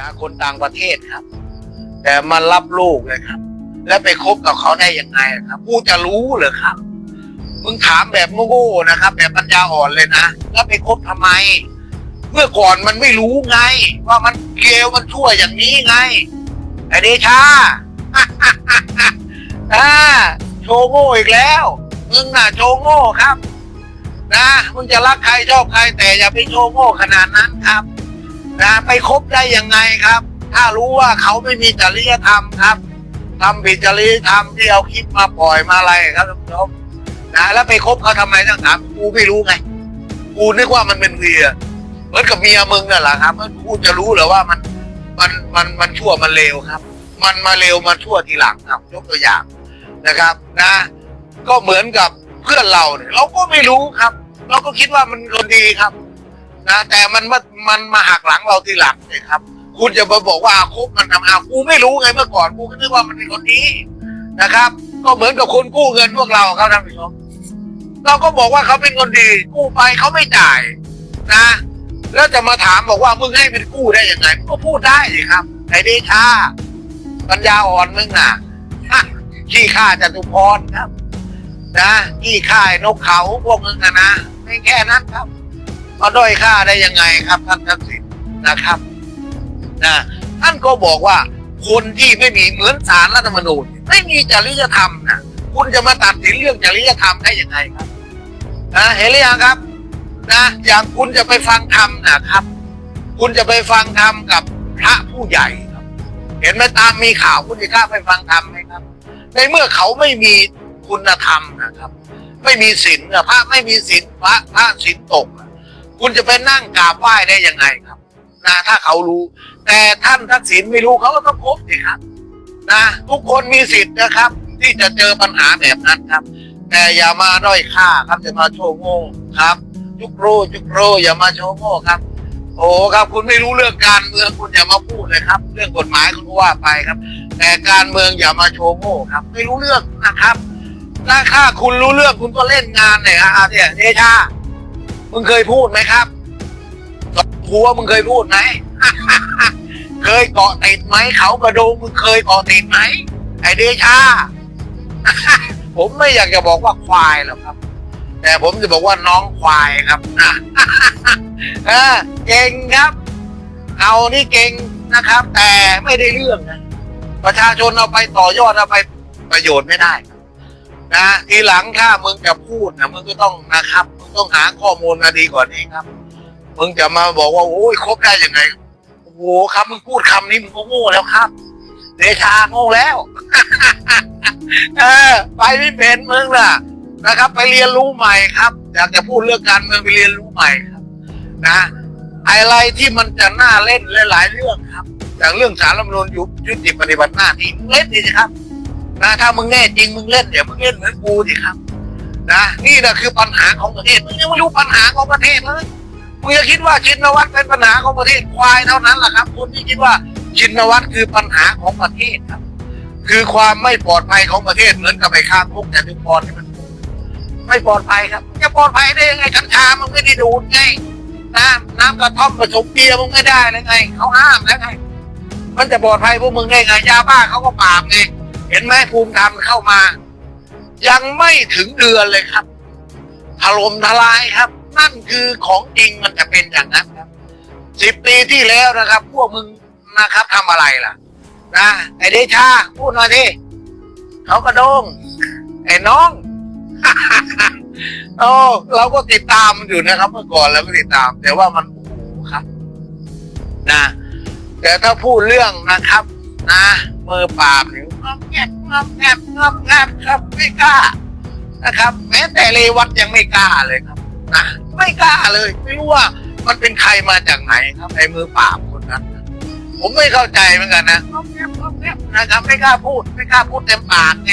นะคนต่างประเทศครับ แต่มารับลูกเลยครับ แล้วไปคบกับเขาได้ยังไงครับกูจะรู้เหรอครับมึงถามแบบโง่ๆนะครับ แบบปัญญาอ่อนเลยนะแล้วไปคบทำไม เมื่อก่อนมันไม่รู้ไง ว่ามันเกลวมันชั่วอย่างนี้ไงไอเดชาอ่าโชว์โง่อีกแล้วมึงน่ะโชว์โง่ครับ นะมึงจะรักใครชอบใครแต่อย่าไปโชว์โง่ขนาดนั้นครับ นะไปคบได้ยังไงครับ ถ้ารู้ว่าเขาไม่มีจริยธรรมครับทำผิดจริยธรรมที่เอาคลิปมาปล่อยมาอะไรครับท่านผู้ชมนะแล้วไปคบเขาทำไมตั้งถามกูไม่รู้ไงกูนึกว่ามันเป็นเมียเหมือนกับเมียมึงน่ะแหละครับกูจะรู้เหรอว่ามันมันมันมันชั่วมันเลวครับ มันมาเร็วมาชั่วทีหลังครับยกตัวอย่างนะครับนะ ก็เหมือนกับเพื่อนเราเนี่ยเราก็ไม่รู้ครับ เราก็คิดว่ามันคนดีครับ นะแต่มันมามันมาหักหลังเราทีหลังเนี่ยครับ คุณจะมาบอกว่าอาคุมันทำอากูไม่รู้ไงเมื่อก่อนกูก็นึกว่ามันเป็นคนดีนะครับ ก็เหมือนกับคนกู้เงินพวกเราครับท่านผู้ชมเราก็บอกว่าเขาเป็นคนดีกู้ไปเขาไม่จ่ายนะ แล้วจะมาถามบอกว่ามึงให้เป็นกู้ได้ยังไงมึงก็พูดได้สิครับไอ้เดชาปัญญาอ่อนมึงน่ะขี้ข้าจตุพรครับ นะขี้ข่ายนกเขาพวกมึงอะนะไม่แค่นั้นครับ มาด้อยค่าได้ยังไงครับท่านทักษิณนะครับนะท่านก็บอกว่าคนที่ไม่มีเหมือนสารรัฐธรรมนูญ ไม่มีจริยธรรมนะคุณจะมาตัดสินเรื่องจริยธรรมได้ยังไงครับนะเห็นหรือยังครับนะอย่างคุณจะไปฟังธรรมนะครับ คุณจะไปฟังธรรมกับพระผู้ใหญ่ครับ เห็นไหมตามมีข่าวคุณจะกล้าไปฟังธรรมไหมครับ ในเมื่อเขาไม่มีคุณธรรมนะครับ ไม่มีศีลพระไม่มีศีลพระพระศีลตกอะ คุณจะไปนั่งกราบไหว้ได้ยังไงครับ นะถ้าเขารู้ แต่ท่านทักษิณไม่รู้เขาก็ต้องคบสิครับ นะทุกคนมีสิทธิ์นะครับ ที่จะเจอปัญหาแบบนั้นครับ แต่อย่ามาด้อยค่าครับจะมาโชว์โง่ครับจุกโรจุกโรอย่ามาโชว์โง่ครับ โอ้ครับ คุณไม่รู้เรื่องการเมืองคุณอย่ามาพูดเลยครับ เรื่องกฎหมายคุณว่าไปครับ แต่การเมืองอย่ามาโชว์โง่ครับ ไม่รู้เรื่องนะครับถ้าค่าคุณรู้เรื่องคุณก็เล่นงานเนี่ยอะเนี่ยเดชา มึงเคยพูดไหมครับหัวมึงเคยพูดไหม เคยเกาะติดไหมเขากระโดงมึงเคยเกาะติดไหมไอเดชา ผมไม่อยากจะบอกว่าควายหรอกครับ แต่ผมจะบอกว่าน้องควายครับนะเออเก่งครับ เอานี่เก่งนะครับ แต่ไม่ได้เรื่องนะ ประชาชนเอาไปต่อยอดเอาไปประโยชน์ไม่ได้นะทีหลังถ้ามึงจะพูดนะมึงก็ต้องนะครับ ต้องหาข้อมูลมาดีกว่านี้ครับ มึงจะมาบอกว่า โอ้ยครบได้ยังไง โอ้โหครับมึงพูดคำนี้มึงก็โง่แล้วครับ เดชาโง่แล้ว เออ ไปไม่เป็นมึงน่ะนะครับ ไปเรียนรู้ใหม่ครับ อยากจะพูดเรื่องการเมืองไปเรียนรู้ใหม่ครับ นะอะไรที่มันจะน่าเล่นหลายๆเรื่องครับอย่างเรื่องสารรัฐมนูญยุบยุติปฏิบัติหน้าที่มึงเล่นดิครับนะถ้ามึงแน่จริงมึงเล่นเดี๋ยวมึงเล่นเหมือนกูสิครับ นะนี่นะคือปัญหาของประเทศมึงยังไม่รู้ปัญหาของประเทศเลยมึงจะคิดว่าชินวัตรเป็นปัญหาของประเทศควายเท่านั้นแหละครับคนที่คิดว่าชินวัตรคือปัญหาของประเทศครับ คือความไม่ปลอดภัยของประเทศเหมือนกับไอ้ข้ามพวกแต่ทุกพรที่มันพูดไม่ปลอดภัยครับมึงจะปลอดภัยได้ยังไงกัญชามันไม่ได้ดูดไงน้ำน้ำกระท่อมผสมเบียร์มึงไม่ได้เลยไงเขาห้ามแล้วไงมันจะปลอดภัยพวกมึงได้ไงยาบ้าเขาก็ปราบไงเห็นไหมภูมิธรรมเข้ามา ยังไม่ถึงเดือนเลยครับถล่มทลายครับ นั่นคือของจริงมันจะเป็นอย่างนั้นครับสิบปีที่แล้วนะครับ พวกมึงนะครับทำอะไรล่ะ นะไอเดชาพูดหน่อยดิเขากระโดงไอ้น้องโอ้เราก็ติดตามมันอยู่นะครับ เมื่อก่อนเราก็ติดตาม แต่ว่ามันโอ้โหครับ นะ แต่ถ้าพูดเรื่องนะครับ นะมือปราบเนี่ยงอมแงับงอมแงบงอมแงบครับไม่กล้านะครับ แม้แต่เลวัตยังไม่กล้าเลยครับนะไม่กล้าเลย ไม่รู้ว่ามันเป็นใครมาจากไหนครับไอ้มือปราบคนนั้นผมไม่เข้าใจเหมือนกันนะงอมแงบงอมแงบนะครับ ไม่กล้าพูด ไม่กล้าพูดเต็มปากไง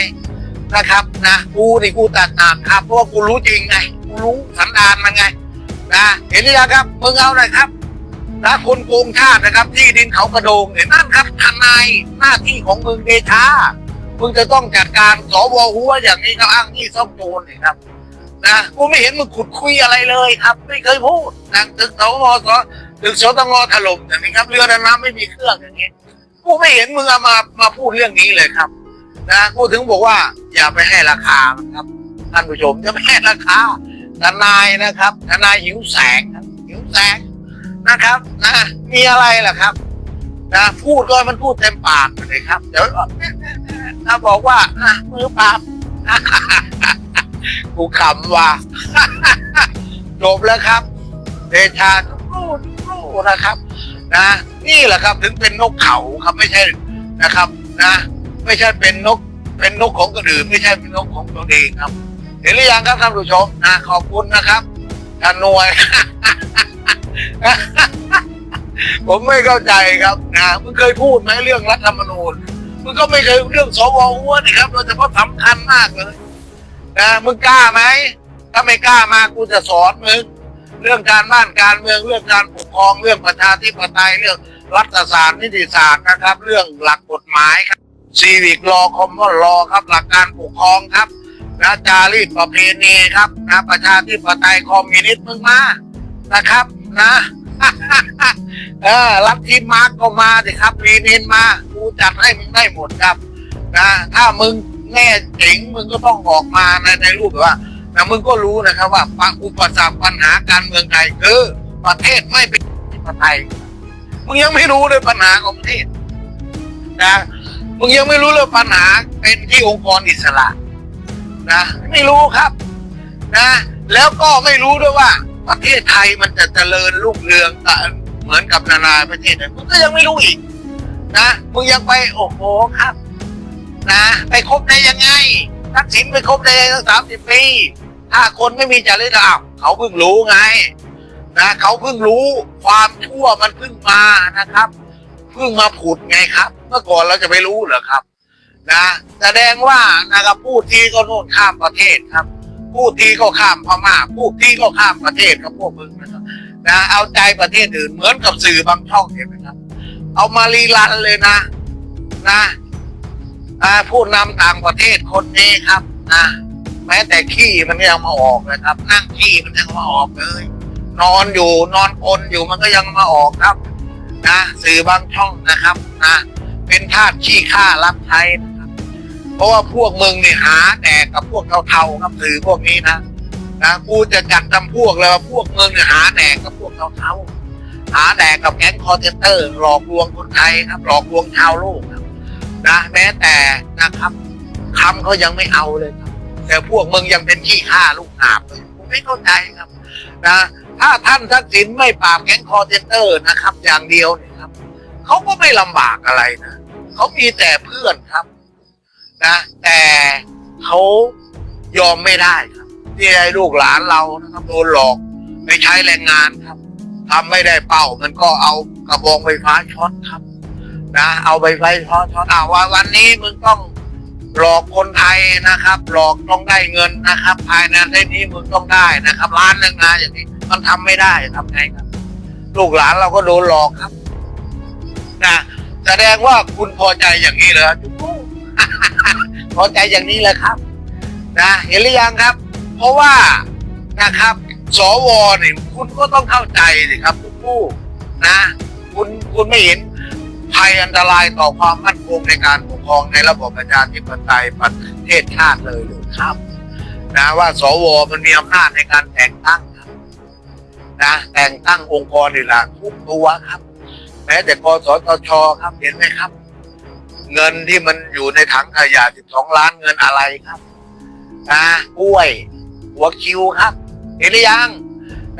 นะครับนะกูนี่กูตัดหนักครับเพราะว่ากูรู้จริงไงกูรู้สันดานมันไงนะเห็นหรือยังครับมึงเอาหน่อยครับนะคนโกงชาตินะครับ ที่ดินเขากระโดงเนี่ยนั่นครับทนายหน้าที่ของมึงเดชา มึงจะต้องจัดการสวหัวอย่างนี้ก็อ้างนี่ซ่องโจรนี่ครับนะกูไม่เห็นมึงขุดคุยอะไรเลยครับ ไม่เคยพูดนะถึงสวสตึกสตงถล่มอย่างนี้ครับ เรือดำน้ำไม่มีเครื่องอย่างนี้กูไม่เห็นมึงเอมามาพูดเรื่องนี้เลยครับ นะกูถึงบอกว่า อย่าไปให้ราคาครับท่านผู้ชมจะไม่ให้ราคาทนายนะครับทนายหิวแสงหิวแสงนะครับนะมีอะไรล่ะครับนะพูดก็มันพูดเต็มปากเลยครับ เดี๋ยว ถ้าบอกว่าอะมือปราบกูขำว่าจบแล้วครับเดชาทุกรูทุกรูนะครับ นะ นี่แหละครับถึงเป็นนกเขาครับไม่ใช่นะครับ นะ ไม่ใช่เป็นนก เป็นนกของคนอื่นไม่ใช่เป็นนกของตัวเองครับ เห็นหรือยังครับท่านผู้ชมนะขอบคุณนะครับท่านนวยผมไม่เข้าใจครับนะมึงเคยพูดไหมเรื่องรัฐธรรมนูญ มึงก็ไม่เคยเรื่องสวอ้วนนะครับโดยเฉพาะสำคัญมากเลยนะมึงกล้าไหมถ้าไม่กล้ามากูจะสอนมึงเรื่องการบ้านการเมืองเรื่องการปกครองเรื่องประชาธิปไตยเรื่องรัฐศาสตร์นิติศาสตร์นะครับ เรื่องหลักกฎหมายครับซีวิกรอคอมมอนรอครับ หลักการปกครองครับนะจารีตประเพณีครับนะประชาธิปไตยคอมมิวนิสต์มึงมานะครับนะ เออรับทีมมาก็มาสิครับรีนินมากูจัดให้มึงได้หมดครับนะถ้ามึงแน่เจ๋งมึงก็ต้องออกมาในในรูปแบบว่านะมึงก็รู้นะครับว่าปัญอุปสรรคปัญหาการเมืองไทยคือประเทศไม่เป็นประไทยมึงยังไม่รู้เลยปัญหาของประเทศนะมึงยังไม่รู้เลยปัญหาเป็นที่องค์กรอิสระนะไม่รู้ครับนะ แล้วก็ไม่รู้ด้วยว่า ประเทศไทยมันจะเจริญรุ่งเรืองกับเหมือนกับนานาประเทศนั้นมึงก็ยังไม่รู้อีก นะมึงยังไปโอ้โหครับ นะ ไปคบได้ยังไงทักษิณไปคบได้ตั้งสามสิบปีถ้าคนไม่มีจริยธรรมเขาเพิ่งรู้ไง นะเขาเพิ่งรู้ความชั่วมันเพิ่งมานะครับเพิ่งมาผุดไงครับ เมื่อก่อนเราจะไปรู้เหรอครับ นะแสดงว่านะครับพูดทีก็โน่นข้ามประเทศครับ พูดทีก็ข้ามพม่าพูดทีก็ข้ามประเทศครับพวกมึงนะครับนะเอาใจประเทศอื่นเหมือนกับสื่อบางช่องเห็นไหมครับ เอามารีรันเลยนะนะผู้นำต่างประเทศคนนี้ครับนะแม้แต่ขี้มันยังมาออกเลยครับ นั่งขี้มันยังมาออกเลย นอนอยู่นอนกลนอยู่มันก็ยังมาออกครับ นะ สื่อบางช่องนะครับนะเป็นทาสขี้ข้ารับใช้นะ รับเพราะว่าพวกมึงเนี่ยหาแต่กับพวกเทาๆครับสื่อพวกนี้นะนะกูจะจัดจำพวกเลยว่าพวกมึงเนี่ยหาแดกกับพวกเทาๆหาแดกกับแก๊งคอร์เซนเตอร์ หลอกลวงคนไทยครับ หลอกลวงชาวโลกครับนะแม้แต่นะครับคำเขายังไม่เอาเลยครับ แต่พวกมึงยังเป็นขี้ข้าลูกหาบเลยผมไม่เข้าใจครับนะถ้าท่านทักษิณไม่ปราบแก๊งคอร์เซนเตอร์นะครับ อย่างเดียวเนี่ยครับเขาก็ไม่ลำบากอะไรนะเขามีแต่เพื่อนครับ นะ แต่เขายอมไม่ได้ครับ ที่ไอ้ลูกหลานเรานะครับโดนหลอกไปใช้แรงงานครับทำไม่ได้เป้ามันก็เอากระบองไฟฟ้าช็อตครับ นะเอาไฟฟ้าช็อตช็อตเอาว่าวันนี้มึงต้องหลอกคนไทยนะครับ หลอกต้องได้เงินนะครับ ภายในเส้นนี้มึงต้องได้นะครับล้านหนึ่งนะอย่างนี้มันทำไม่ได้ทำไงครับ ลูกหลานเราก็โดนหลอกครับนะแสดงว่าคุณพอใจอย่างนี้เหรอจุ พอใจอย่างนี้แหละครับ นะเห็นหรือยังครับ เพราะว่านะครับสวเนี่ยคุณก็ต้องเข้าใจสิครับทุกผู้นะคุณคุณไม่เห็นภัยอันตรายต่อความมั่นคงในการปกครองในระบบประชาธิปไตยประเทศชาติเลยหรือครับ นะว่าสวมันมีอำนาจในการแต่งตั้งนะแต่งตั้งองค์กรนี่แหละทุกตัวครับ แม้แต่กสทชครับเห็นไหมครับ เงินที่มันอยู่ในถังขยะ12ล้านเงินอะไรครับนะกล้วย หัวคิวครับ เห็นหรือยัง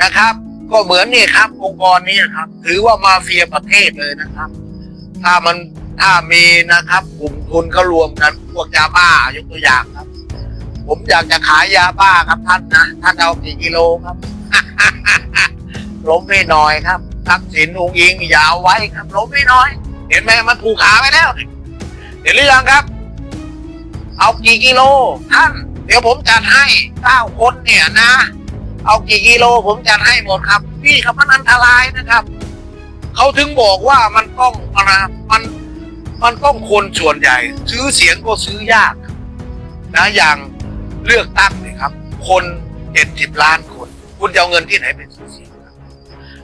นะครับ ก็เหมือนนี่ครับ องค์กรนี้ครับ ถือว่ามาเฟียประเทศเลยนะครับ ถ้ามันถ้ามีนะครับกลุ่มทุนเขารวมกันพวกยาบ้ายกตัวอย่างครับ ผมอยากจะขายยาบ้าครับท่านนะท่านเอากี่กิโลครับล้มไม่น้อยครับทักษิณองค์อิงยาเอาไว้ครับล้มไม่น้อย เห็นไหมมันผูกขาไปแล้ว เห็นหรือยังครับ เอากี่กิโล ท่าน เดี๋ยวผมจัดให้เก้าคนเนี่ยนะ เอากี่กิโลผมจัดให้หมดครับนี่ครับมันอันตรายนะครับเขาถึงบอกว่ามันต้องนะมันมันต้องคนส่วนใหญ่ ซื้อเสียงก็ซื้อยากนะอย่างเลือกตั้งเนี่ยครับ คนเจ็ดสิบล้านคน คุณจะเอาเงินที่ไหนไปซื้อเสียงครับ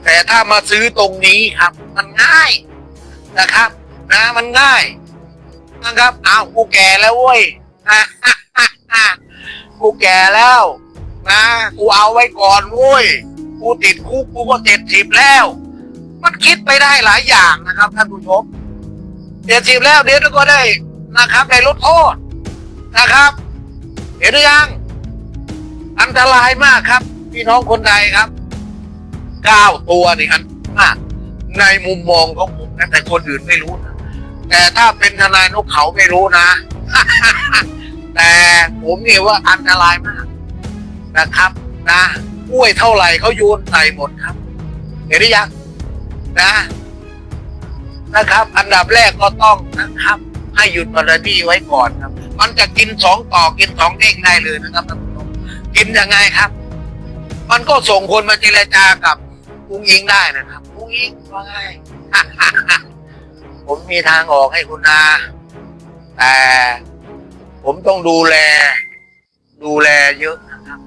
แต่ถ้ามาซื้อตรงนี้ครับ มันง่ายนะครับ นะมันง่าย นะครับอ้าวกูแก่แล้วเว้ยกูแก่แล้วนะกูเอาไว้ก่อนเว้ยกูติดคุกกูก็เจ็ดสิบแล้ว มันคิดไปได้หลายอย่างนะครับท่านผู้ชมเจ็ดสิบแล้วเดี๋ยวก็ได้นะครับได้ลดโทษนะครับ เห็นหรือยัง อันตรายมากครับ พี่น้องคนไทยครับเก้าตัวนี่อันตรายมากในมุมมองของผมนะแต่คนอื่นไม่รู้นะ แต่ถ้าเป็นทนายนกเขาไม่รู้นะ แต่ผมนี่ว่าอันตรายมากนะครับ นะกล้วยเท่าไหร่เขาโยนใส่หมดครับ เห็นหรือยังนะนะครับ อันดับแรกก็ต้องนะครับ ให้หยุดมรดีไว้ก่อนครับ มันจะกินสองต่อกินสองเด้งได้เลยนะครับท่านผู้ชมกินยังไงครับ มันก็ส่งคนมาเจรจากับอุ้งอิงได้นะครับอุ้งอิงว่าไง ผมมีทางออกให้คุณนาแต่ผมต้องดูแล ดูแลเยอะนะครับ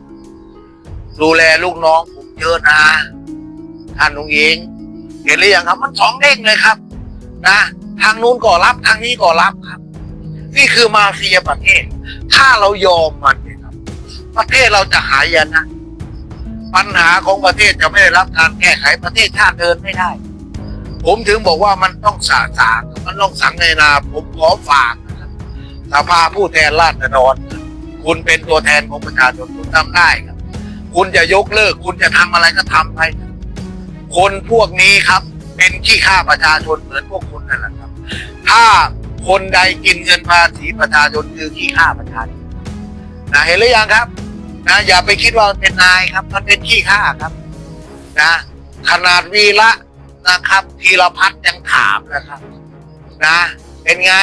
ดูแลลูกน้องผมเยอะนะท่านอุ้งอิงเห็นหรือยังครับ มันสองเด้งเลยครับ นะทางนู้นก็รับทางนี้ก็รับครับ นี่คือมาเฟียประเทศ ถ้าเรายอมมันเนี่ยครับ ประเทศเราจะหายนะปัญหาของประเทศจะไม่ได้รับการแก้ไขประเทศชาติเดินไม่ได้ ผมถึงบอกว่ามันต้องสาสางมันต้องสังในนา ผมขอฝากสภาผู้แทนราษฎรคุณเป็นตัวแทนของประชาชนคุณทำได้ครับ คุณจะยกเลิก คุณจะทำอะไรก็ทำไปครับคนพวกนี้ครับ เป็นขี้ข้าประชาชนเหมือนพวกคุณนั่นแหละครับ ถ้าคนใดกินเงินภาษีประชาชนคือขี้ข้าประชาชนนะเห็นหรือยังครับนะอย่าไปคิดว่ามันเป็นนายครับ มันเป็นขี้ข้าครับ นะขนาดวีระ นะครับธีรพัฒน์ยังถามนะครับ นะ เป็นไง